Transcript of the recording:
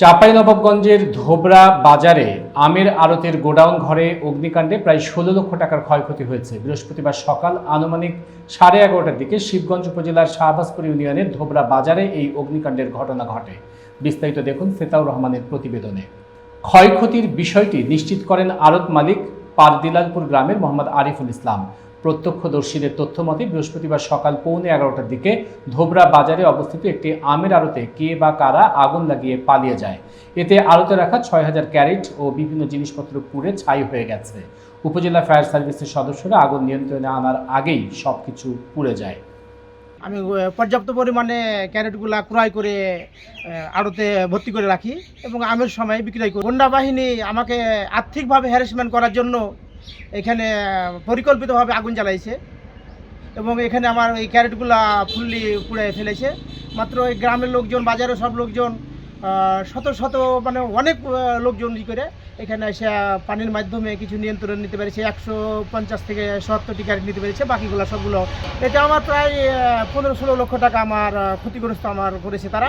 চাঁপাইনবাবগঞ্জের ধোবরা বাজারে আমের আড়তের গোডাউন ঘরে অগ্নিকাণ্ডে প্রায় ষোলো লক্ষ টাকার ক্ষয়ক্ষতি হয়েছে। বৃহস্পতিবার সকাল আনুমানিক সাড়ে এগারোটার দিকে শিবগঞ্জ উপজেলার শাহবাজপুর ইউনিয়নের ধোবরা বাজারে এই অগ্নিকাণ্ডের ঘটনা ঘটে। বিস্তারিত দেখুন সেতাউর রহমানের প্রতিবেদনে। ক্ষয়ক্ষতির বিষয়টি নিশ্চিত করেন আড়ত মালিক পারদিলালপুর গ্রামের মোহাম্মদ আরিফুল ইসলাম। প্রত্যক্ষদর্শীদের তথ্য মতে বৃহস্পতিবার সকাল পৌনে এগারোটার দিকে ধোবরা বাজারে অবস্থিত একটি আমের আড়তে কে বা কারা আগুন লাগিয়ে পালিয়ে যায়। এতে আড়তে রাখা ছয় হাজার ক্যারেট ও বিভিন্ন জিনিসপত্র পুড়ে ছাই হয়ে গেছে। উপজেলা ফায়ার সার্ভিসের সদস্যরা আগুন নিয়ন্ত্রণে আনার আগেই সব কিছু পুড়ে যায়। আমি পর্যাপ্ত পরিমাণে ক্যারেটগুলা ক্রয় করে আড়তে ভর্তি করে রাখি এবং আমের সময় বিক্রয় করি। গন্ডা বাহিনী আমাকে আর্থিকভাবে হ্যারাসমেন্ট করার জন্য এখানে পরিকল্পিতভাবে আগুন জ্বালাইছে এবং এখানে আমার এই ক্যারেটগুলা ফুললি পুড়ে ফেলেছে। মাত্র এই গ্রামের লোকজন, বাজারের সব লোকজন শত শত মানে অনেক লোকজন ই করে এখানে এসে পানির মাধ্যমে কিছু নিয়ন্ত্রণ নিতে পেরেছে। একশো পঞ্চাশ থেকে সত্তরটি ক্যারেট নিতে পেরেছে। বাকিগুলো সবগুলো, এটা আমার প্রায় পনেরো ষোলো লক্ষ টাকা আমার ক্ষতিগ্রস্ত আমার করেছে তারা।